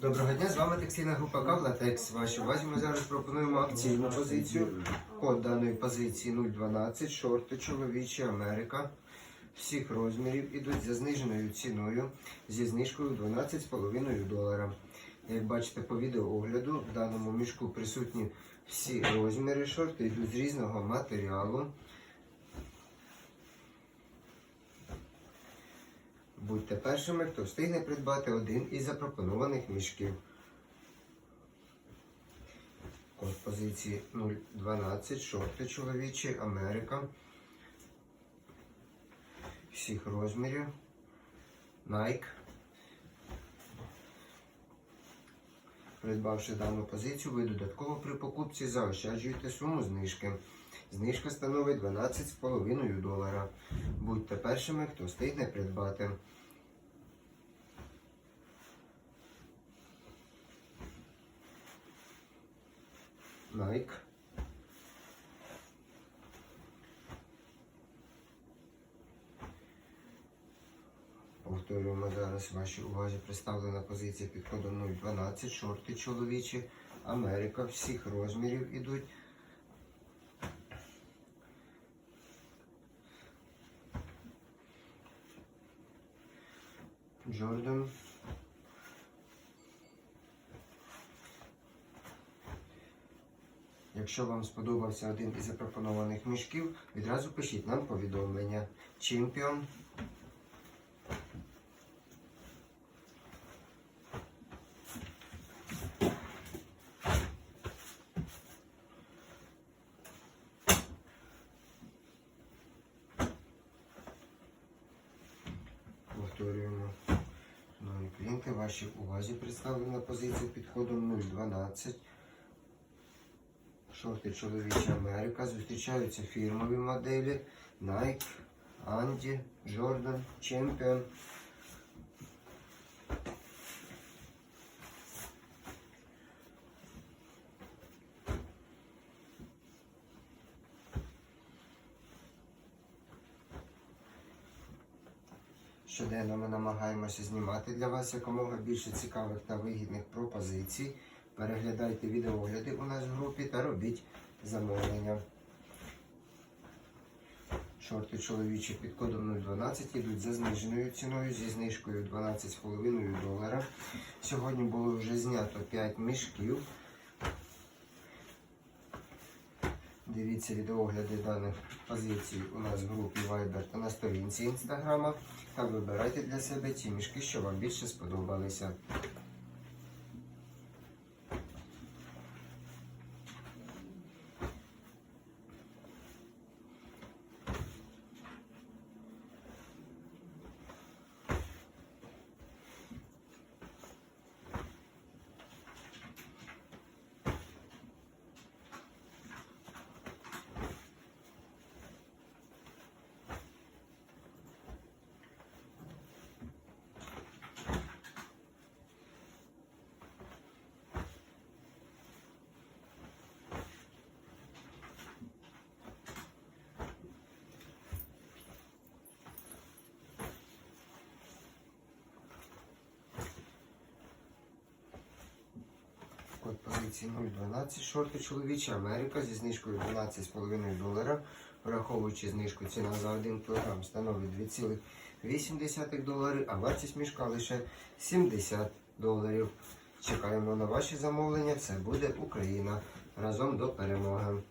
Доброго дня, з вами текстильна група Кавлатекс. Вашій увазі ми зараз пропонуємо акційну позицію. Код даної позиції 012, шорти чоловічі Америка. Всіх розмірів ідуть за зниженою ціною зі знижкою 12,5 долара. Як бачите по відеоогляду, в даному мішку присутні всі розміри. Шорти йдуть з різного матеріалу. Будьте першими, хто встигне придбати один із запропонованих мішків. Код позиції 012, шорти чоловічі, Америка. Всіх розмірів. Nike. Придбавши дану позицію, ви додатково при покупці заощаджуєте суму знижки. Знижка становить 12,5 долара. Будьте першими, хто встигне придбати. Nike. Повторюємо зараз вашій увазі представлена позиція під кодом 012, шорти чоловічі, Америка, всіх розмірів ідуть. Джордан. Якщо вам сподобався один із запропонованих мішків, відразу пишіть нам повідомлення. Чемпіон. Повторюємо. Нові клієнти, вашій увазі представлена позиція під кодом 012. Шорти чоловічі Америка. Зустрічаються фірмові моделі Nike, Andy, Jordan, Champion. Щоденно ми намагаємося знімати для вас якомога більше цікавих та вигідних пропозицій. Переглядайте відеогляди у нас в групі та робіть замовлення. Шорти чоловічі під кодом 012 йдуть за зниженою ціною зі знижкою 12,5 долара. Сьогодні було вже знято 5 мішків. Дивіться відеогляди даних позицій у нас в групі Viber та на сторінці Інстаграма. Та вибирайте для себе ті мішки, що вам більше сподобалися. Код позиції 012, шорти чоловічі, Америка зі знижкою 12,5 долара. Враховуючи знижку, ціна за 1 кг становить 2,8 долари, а вартість мішка лише 70 доларів. Чекаємо на ваші замовлення. Це буде Україна. Разом до перемоги.